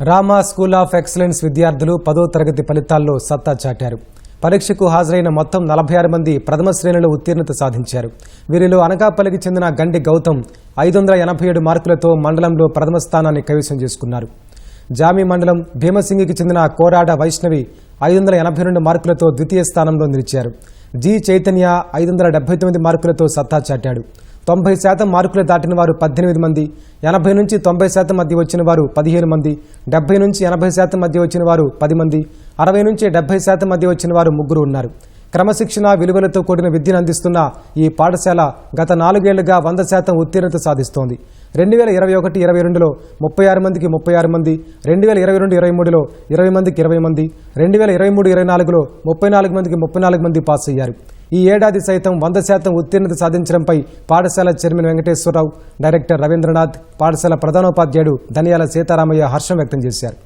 Rama school of excellence విద్యార్థులు పదో తరగతి ఫలితాల్లో సత్తా చాటారు. పరీక్షకు హాజరైన మొత్తం నలభై ఆరు మంది ప్రథమ శ్రేణిలో ఉత్తీర్ణత సాధించారు. వీరిలో అనకాపల్లికి చెందిన గండి గౌతమ్ ఐదు వందల ఎనభై ఏడు మార్కులతో మండలంలో ప్రథమ స్థానాన్ని కైవసం చేసుకున్నారు. జామి మండలం భీమసింగికి చెందిన కోరాడ వైష్ణవి ఐదు వందల ఎనభై రెండు మార్కులతో ద్వితీయ స్థానంలో నిలిచారు. జి చైతన్య ఐదు వందల డెబ్బై తొమ్మిది మార్కులతో సత్తా చాటాడు. తొంభై శాతం మార్కులు దాటిన వారు పద్దెనిమిది మంది ఎనభై నుంచి తొంభై శాతం మధ్య వచ్చిన వారు పదిహేను మంది డెబ్బై నుంచి ఎనభై శాతం మధ్య వచ్చిన వారు పది మంది అరవై నుంచి డెబ్బై శాతం మధ్య వచ్చిన వారు ముగ్గురు ఉన్నారు. క్రమశిక్షణ విలువలతో కూడిన విద్యను అందిస్తున్న ఈ పాఠశాల గత నాలుగేళ్ళుగా వంద శాతం ఉత్తీర్ణత సాధిస్తోంది. రెండు వేల ఇరవై ఒకటి ఇరవై రెండులో ముప్పై ఆరు మందికి ముప్పై ఆరు మంది రెండు వేల ఇరవై రెండు ఇరవై మూడులో ఇరవై మందికి ఇరవై మంది రెండు వేల ఇరవై మూడు ఇరవై నాలుగులో ముప్పై నాలుగు మందికి ముప్పై నాలుగు మంది పాస్ అయ్యారు. ఈ ఏడాది సైతం వంద శాతం ఉత్తీర్ణత సాధించడంపై పాఠశాల చైర్మన్ వెంకటేశ్వరరావు డైరెక్టర్ రవీంద్రనాథ్ పాఠశాల ప్రధానోపాధ్యాయుడు ధనియాల సీతారామయ్య హర్షం వ్యక్తం చేశారు.